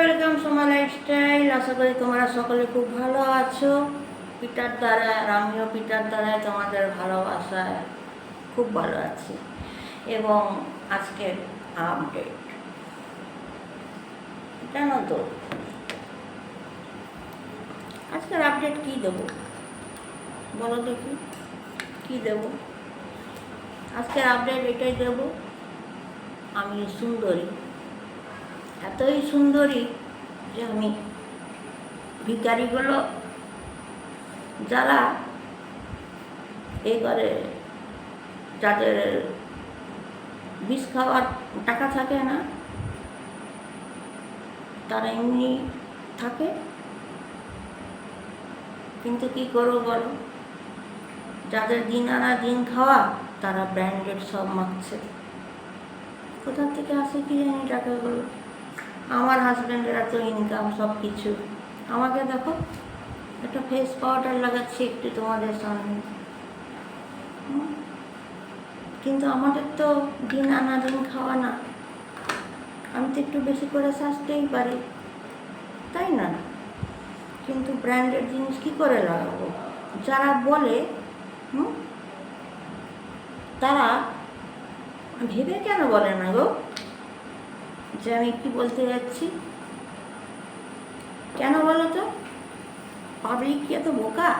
Welcome Soma lifestyle. আশা করি তোমরা সকলে খুব ভালো আছো। পিতার দ্বারা, আমিও পিতার দ্বারায় তোমাদের ভালোবাসায় খুব ভালো আছি। এবং আজকের আপডেট জানো তো? আজকের আপডেট কি দেবো? বলো দেখি, কি দেবো? আজকের আপডেট এটাই দেবো, আমি সুন্দরী। এতই সুন্দরী যে আমি ভিকারিগুলো যারা এ করে যাদের বিষ খাওয়ার টাকা থাকে না, তারা এমনি থাকে। কিন্তু কি করব বলো? যাদের দিন আনা দিন খাওয়া, তারা ব্র্যান্ডেড সব মাখছে। কোথা থেকে আসে কি জানি টাকাগুলো? আমার হাজব্যান্ডের এত ইনকাম সব কিছু আমাকে দেখো, একটা ফেস পাউডার লাগাচ্ছি একটু তোমাদের সামনে? কিন্তু আমাদের তো দিন আনা দিন খাওয়া না। আমি তো একটু বেশি করে সাজতেই পারি। তাই না? কিন্তু ব্র্যান্ডেড জিনিস কি করে লাগাবো? যারা বলে, হুম? তারা ভেবে কেন বলে না গো? যে আমি কি বলতে যাচ্ছি? কেন বলো তো পাবলিক কি এত বোকা?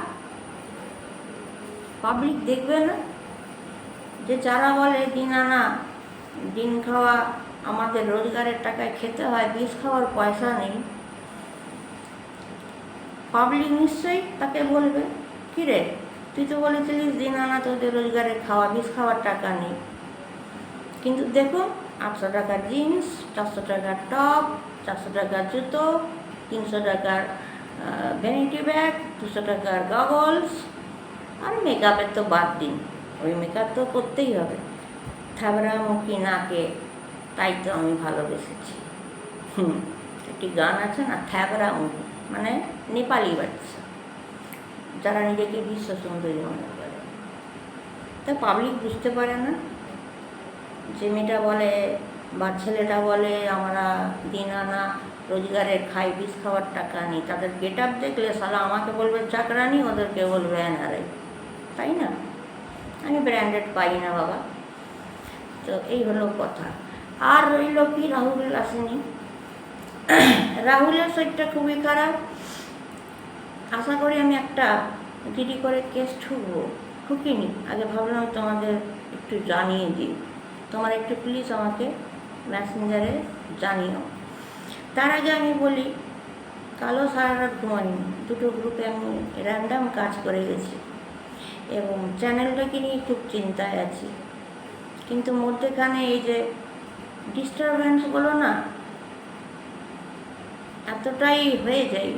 পাবলিক দেখবে না? যে যারা বলে দিন আনা, দিন খাওয়া, আমাদের রোজগারের টাকায় খেতে হয়, বিষ খাওয়ার পয়সা নেই। পাবলিক নিশ্চয়ই তাকে বলবে, কী রে? তুই তো বলেছিলিস দিন আনা তোদের রোজগারের খাওয়া, বিষ খাওয়ার টাকা নেই। কিন্তু দেখো আটশো টাকার জিন্স, চারশো টাকার টপ, চারশো টাকার জুতো, তিনশো টাকার ভ্যানিটি ব্যাগ দুশো টাকার গগলস আর মেকআপের তো বাদ দিন। ওই মেকআপ তো করতেই হবে। থাবড়া মুখি নাকে, তাই তো আমি ভালোবেসেছি। হুম, একটি গান আছে না থ্যাবরা মুখি মানে নেপালি বাচ্চা। যারা নিজেকে বিশ্ব সুন্দরী মনে করে। তা পাবলিক বুঝতে পারে না। যে মেয়েটা বলে বা ছেলেটা বলে, আমরা দিন আনা রোজগারের খাই বিষ খাওয়ার টাকা নিই তাদের গেট আপ দেখলে সালা আমাকে বলবে, চাকরানি ওদেরকে বলবে এনআরআই তাই না? আমি ব্র্যান্ডেড পাই না বাবা। তো এই হলো কথা। আর রইল কি রাহুল আসেনি রাহুলের শরীরটা খুবই খারাপ। আশা করি আমি একটা জিডি করে কেস ঠুকবো ঠুকিনি। আগে ভাবলাম তোমাদের একটু জানিয়ে দিই। তোমার একটু প্লিজ আমাকে মেসেঞ্জারে জানিও। তার আগে আমি বলি কালো সারা রাত ঘুমাইনি। দুটো গ্রুপে আমি র্যান্ডাম কাজ করে গেছি। এবং চ্যানেলটাকে নিয়ে খুব চিন্তায় আছি। কিন্তু মধ্যেখানে এই যে ডিস্টারবেন্সগুলো না, এতটাই হয়ে যায়।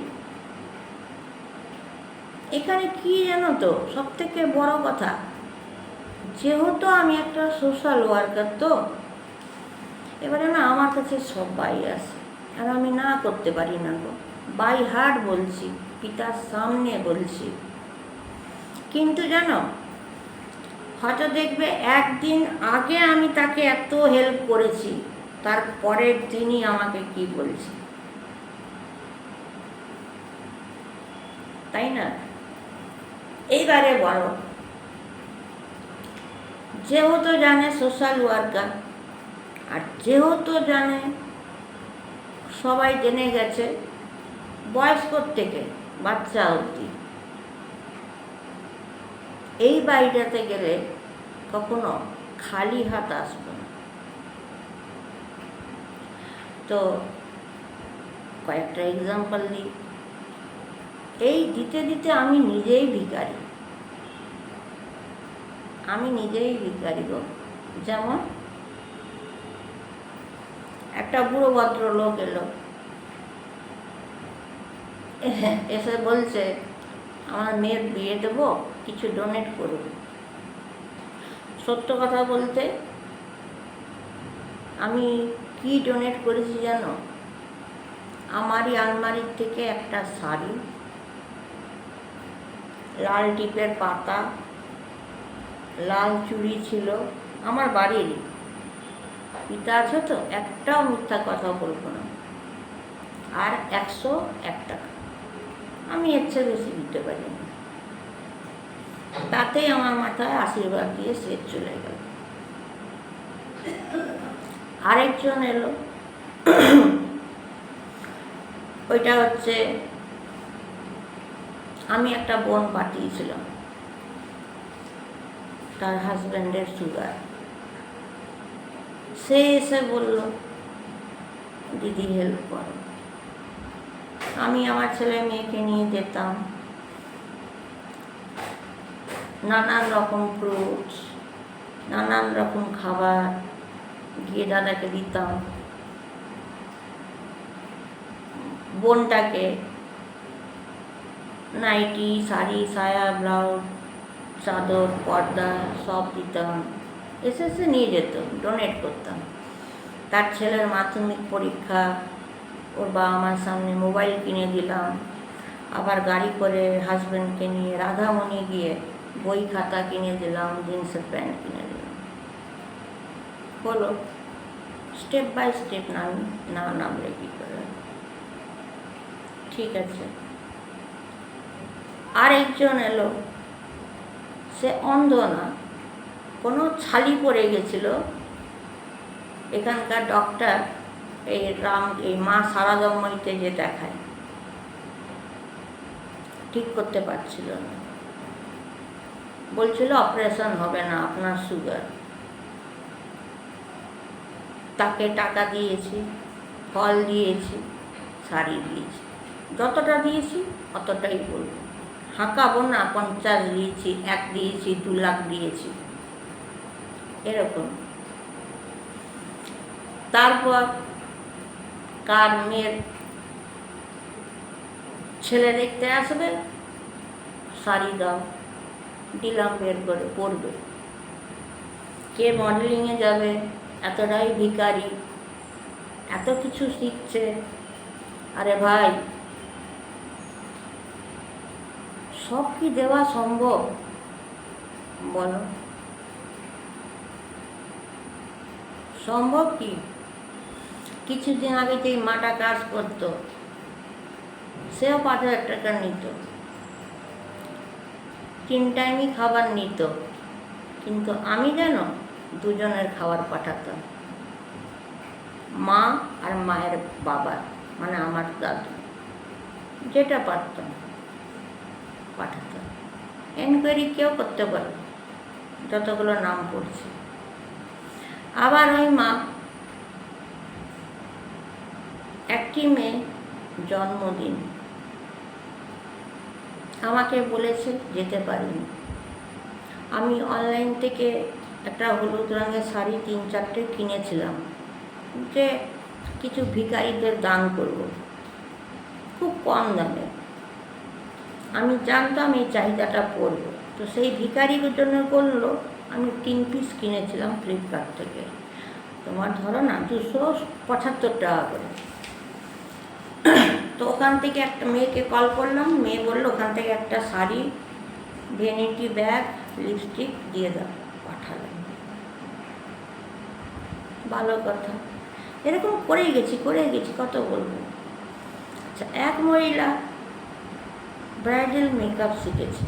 এখানে কি জানো তো সব থেকে বড় কথা যেহেতু আমি একটা সোশ্যাল ওয়ার্কার তো, এবারে না আমার কাছে সবাই আসে আর আমি না করতে পারি না গো। বাই হার্ট বলছি, পিতার সামনে বলছি। কিন্তু জানো, হয়তো দেখবে একদিন আগে আমি তাকে এত হেল্প করেছি, তার পরের দিনই আমাকে কি বলছে। তাই না? এইবারে বলো যেহেতু জানে সোশ্যাল ওয়ার্কার আর যেহেতু জানে সবাই জেনে গেছে, বয়স্ক থেকে বাচ্চা অবধি, এই বাড়িটাতে গেলে কখনো খালি হাত আসবে না। তো কয়েকটা এক্সাম্পল দিই এই দিতে দিতে আমি নিজেই ভিখারি। আমি নিজেই ভিখারি গো। যেমন একটা বুড়ো ভদ্রলোক এলো। এসে বলছে, আমার মেয়ের বিয়ে দেবো, কিছু ডোনেট করুন। সত্য কথা বলতে, আমি কি ডোনেট করেছি জানো? আমারই আলমারির থেকে একটা শাড়ি, লাল টিপের পাতা লাল চুড়ি ছিল, আমার বাড়িরই পিতা আছে তো, একটাও মিথ্যা কথা বলব না। আর একশো এক টাকা। আমি এর চেয়ে বেশি দিতে পারি না। তাতেই আমার মাথায় আশীর্বাদ দিয়ে সে চলে গেল। আরেকজন এলো। ওইটা হচ্ছে, আমি একটা বোন পাঠিয়েছিলাম। তার হাজব্যান্ডের সুগার সে এসে বলল, দিদি হেল্প করো। আমি আমার ছেলে মেয়েকে নিয়ে যেতাম। নানান রকম ফ্রুটস নানান রকম খাবার গিয়ে দাদাকে দিতাম। বোনটাকে নাইটি শাড়ি, সায়া ব্লাউজ চাদর, পর্দা সব দিতাম। এসে এসে নিয়ে যেত ডোনেট করতাম। তার ছেলের মাধ্যমিক পরীক্ষা, ওর বাবা মার সামনে মোবাইল কিনে দিলাম। আবার গাড়ি করে হাজব্যান্ডকে নিয়ে রাধামণি গিয়ে বই খাতা কিনে দিলাম, জিন্সের প্যান্ট কিনে দিলাম। হলো স্টেপ বাই স্টেপ নাম, না নামলে কী করে? ঠিক আছে। আরেকজন এলো। সে অন্ধ না। কোনো ছালি পড়ে গেছিল। এখানকার ডক্টর এই রাম, এই মা সারাদময়ীতে যে দেখায়, ঠিক করতে পারছিল না। বলছিল অপারেশন হবে না, আপনার সুগার তাকে টাকা দিয়েছি, ফল দিয়েছি, শাড়ি দিয়েছি, যতটা দিয়েছি, অতটাই বলব। হাঁকাবো না পঞ্চাশ দিয়েছি, এক দিয়েছি, দু লাখ দিয়েছি। এরকম। তারপর কার মেয়ের ছেলে দেখতে আসবে? শাড়ি দাও। দিলাম, বের করে পড়বে কে মডেলিংয়ে যাবে? এতটাই ভিখারি। এত কিছু শিখছে। আরে ভাই সব কি দেওয়া সম্ভব? বলো। সম্ভব কি? কিছুদিন আগে যে মাটা কাজ করতো, সেও পাঁচ হাজার টাকা নিত। তিন টাইমই খাবার নিত, কিন্তু আমি যেন দুজনের খাবার পাঠাতাম। মা আর মায়ের বাবার মানে আমার দাদু। যেটা পারতাম। পাঠাতাম এনকোয়ারি কেউ করতে পারে যতগুলো নাম পড়ছে। আবার ওই মা, একটি মেয়ে জন্মদিন। আমাকে বলেছে যেতে পারিনি। আমি অনলাইন থেকে একটা হলুদ রঙের শাড়ি তিন চারটে কিনেছিলাম যে কিছু ভিকারিদের দান করব। খুব কম দামে। আমি জানতাম এই চাহিদাটা পড়ব। তো সেই ভিখারির জন্য করল আমি তিন পিস কিনেছিলাম ফ্লিপকার্ট থেকে। তোমার ধরো না, দুশো পঁচাত্তর টাকা করে। তো ওখান থেকে একটা মেয়েকে কল করলাম, মেয়ে বলল, ওখান থেকে একটা শাড়ি ভেনিটি ব্যাগ লিপস্টিক দিয়ে দাও। পাঠালাম ভালো কথা। এরকম করেই গেছি করে গেছি, কত বলব? আচ্ছা এক মহিলা ব্রাইডাল মেকআপ শিখেছে।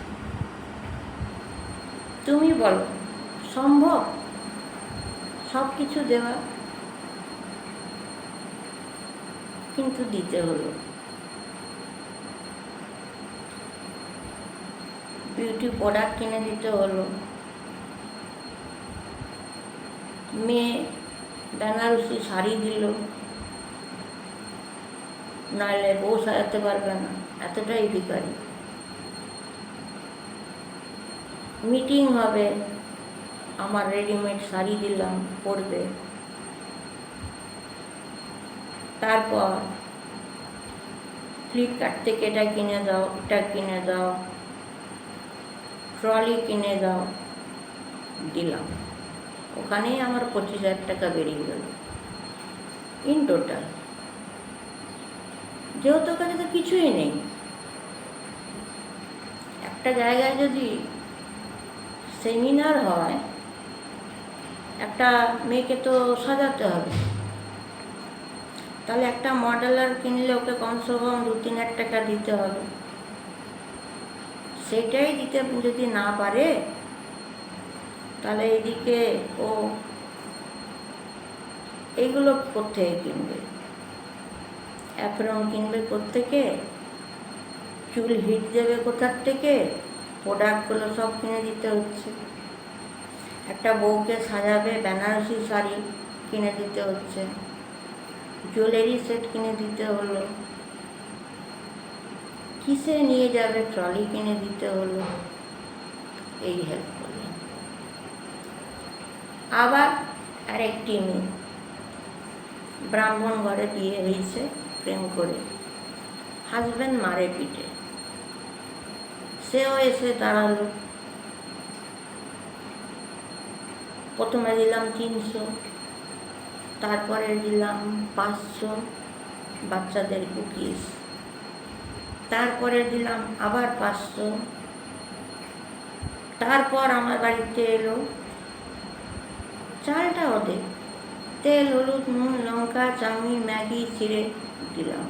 তুমি বলো, সম্ভব? সব কিছু দেওয়া। কিন্তু দিতে হলো। বিউটি প্রোডাক্ট কিনে দিতে হলো। মেয়ে বেনারসি শাড়ি দিল। নাহলে বউ সাজাতে পারবে না। এতটাই ভিকারি মিটিং হবে। আমার রেডিমেড শাড়ি দিলাম, পরবে। তারপর ফ্লিপকার্ট থেকে এটা কিনে দাও, এটা কিনে দাও ট্রলি কিনে দাও, দিলাম। ওখানেই আমার পঁচিশ হাজার টাকা বেরিয়ে গেল। ইন টোটাল যেহেতু কাছে তো কিছুই নেই। একটা জায়গায় যদি সেমিনার হয়, একটা মেয়েকে তো সাজাতে হবে। তাহলে একটা মডেলার কিনলে ওকে কমসে কম দু তিন হাজার টাকা দিতে হবে। সেটাই দিতে, যদি না পারে, তাহলে এদিকে ও এইগুলো কোথেকে কিনবে? অ্যাপ্রন কিনবে কোত্থেকে? চুল হিট দেবে কোথার থেকে? প্রোডাক্টগুলো সব কিনে দিতে হচ্ছে। একটা বউকে সাজাবে, বেনারসি শাড়ি কিনে দিতে হচ্ছে। জুয়েলারি সেট কিনে দিতে হলো। কিসে নিয়ে যাবে ট্রলি কিনে দিতে হলো? এই হেল্প করলেন আবার আরেকটি মেয়ে ব্রাহ্মণ ঘরে বিয়ে হয়েছে, প্রেম করে। হাজব্যান্ড মারে পিটে। সেও এসে দাঁড়াল। প্রথমে দিলাম তিনশো, তারপরে দিলাম পাঁচশো বাচ্চাদের কুকিজ। তারপরে দিলাম আবার পাঁচশো। তারপর আমার বাড়িতে এলো চালটা ওদের। তেল, হলুদ, নুন, লঙ্কা, চাউমিন, ম্যাগি ছিঁড়ে দিলাম।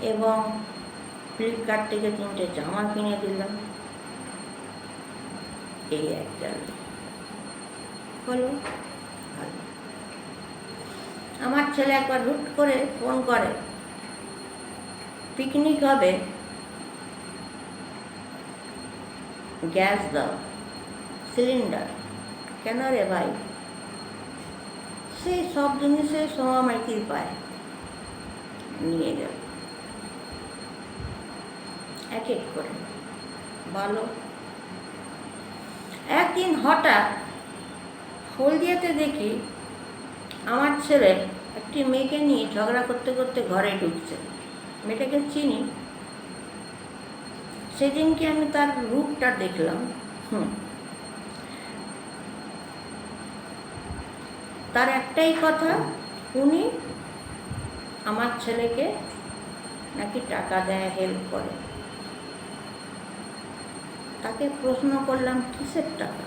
এবং ফ্লিপকার্ট থেকে তিনটে জামা কিনে দিলাম এই একটা হলো ভালো আমার ছেলে একবার হুট করে ফোন করে পিকনিক হবে। গ্যাস দাও সিলিন্ডার কেন রে ভাই? সেই সব জিনিসের সমামাইতির পায় নিয়ে গেল। এক এক করে। ভালো। একদিন হঠাৎ হলদিয়াতে দেখি আমার ছেলে একটি মেয়েকে নিয়ে ঝগড়া করতে করতে ঘরে ঢুকছে। মেয়েটাকে চিনি। সেদিনকে আমি তার রূপটা দেখলাম। হুম। তার একটাই কথা, উনি আমার ছেলেকে নাকি টাকা দেয় হেল্প করে। তাকে প্রশ্ন করলাম, কিসের টাকা?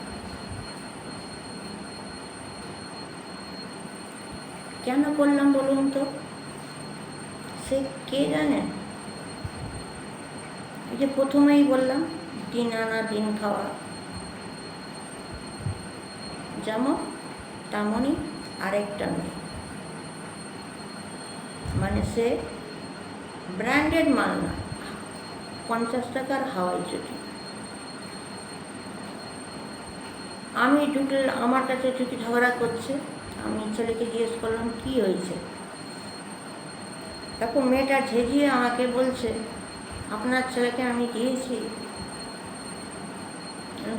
কেন করলাম বলুন তো? সে কে জানে? যে প্রথমেই বললাম, দিন আনা দিন খাওয়া। যেমন তেমনই আরেকটা মেয়ে। মানে সে ব্র্যান্ডেড মাল না, পঞ্চাশ টাকার হাওয়াই চটি। আমি ঢুকলে আমার কাছে ঢুকে ঝগড়া করছে। আমি ছেলেকে জিজ্ঞেস করলাম, কি হয়েছে? তখন মেয়েটা ঝেঝিয়ে আমাকে বলছে, আপনার ছেলেকে আমি দিয়েছি।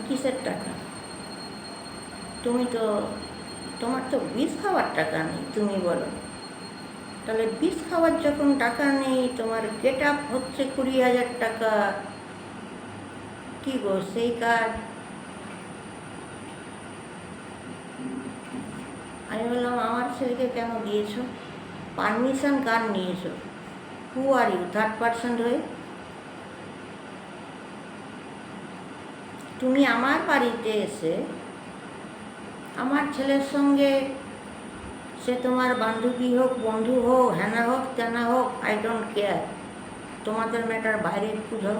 কিসের টাকা? তুমি তো, তোমার তো বিষ খাওয়ার টাকা নেই, তুমি বলো। তাহলে বিষ খাওয়ার যখন টাকা নেই, তোমার গেট আপ হচ্ছে কুড়ি হাজার টাকা। কি গো, সেই কাজ আমি বললাম, আমার ছেলেকে কেন দিয়েছ? পারমিশন কার নিয়েছো? Who are you third percent হয়ে? তুমি আমার বাড়িতে এসে আমার ছেলের সঙ্গে সে তোমার বান্ধবী হোক, বন্ধু হোক, হ্যানা হোক তেনা হোক আই ডোন্ট কেয়ার তোমাদের মেয়েটার বাইরে পুজো।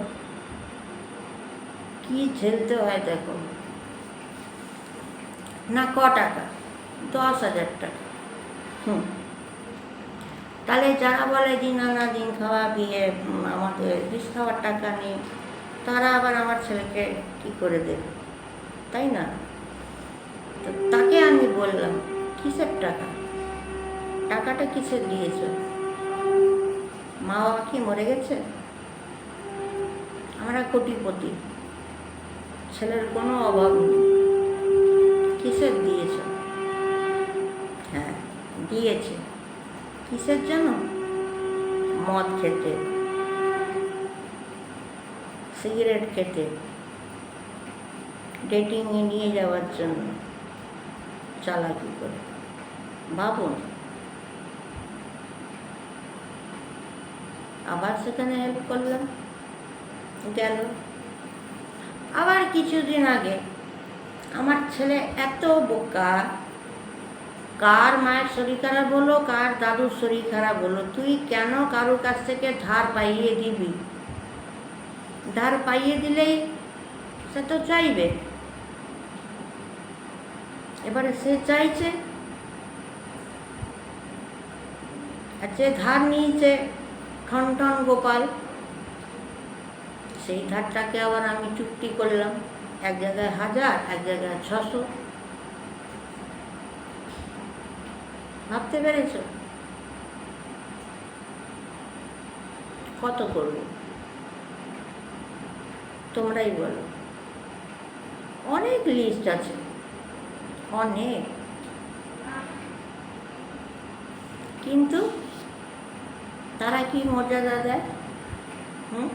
কি ঝেলতে হয় দেখো। না, ক টাকা? দশ হাজার টাকা। হুম। তাহলে যারা বলে দিন আনা দিন খাওয়া বিয়ে আমাদের বিষ খাওয়ার টাকা নেই, তারা আবার আমার ছেলেকে কি করে দেবে? তাই না? তো তাকে আমি বললাম, কিসের টাকা? টাকাটা কিসের দিয়েছ? মা বাবা কি মরে গেছে? আমরা কোটিপতি, ছেলের কোনো অভাব নেই। কিসের দিয়েছ? দিয়েছে। কিসের জন্য? মদ খেতে। সিগারেট খেতে। ডেটিংয়ে নিয়ে যাওয়ার জন্য। চালাকি করে। ভাবুন। আবার সেখানে হেল্প করলাম। গেল। আবার কিছুদিন আগে আমার ছেলে এত বোকা কার মায়ের শরীর খারাপ হলো, কার দাদুর শরীর খারাপ হলো? তুই কেন কারোর কাছ থেকে ধার পাইয়ে দিবি? ধার পাইয়ে দিলেই সে তো চাইবে। এবারে সে চাইছে। আর যে ধার নিয়েছে ঠন ঠন গোপাল, সেই ধারটাকে আবার আমি চুক্তি করলাম। এক জায়গায় হাজার, এক জায়গায় ছশো। ভাবতে পেরেছ? কত করব? তোমরাই বলো। অনেক লিস্ট আছে। অনেক। কিন্তু তারা কি মর্যাদা দেয়? হুম?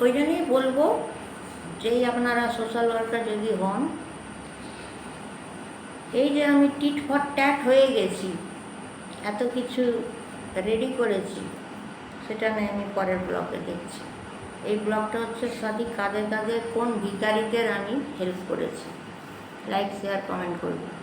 ওই জন্যই বলব, যেই আপনারা সোশ্যাল ওয়ার্কার যদি হন এই যে আমি টিট ফট ট্যাট হয়ে গেছি, এত কিছু রেডি করেছি, সেটা নিয়ে আমি পরের ব্লকে দেখছি। এই ব্লগটা হচ্ছে সাথে কাদের কাদের কোন ভিকারিদের আমি হেল্প করেছি। লাইক শেয়ার কমেন্ট করব।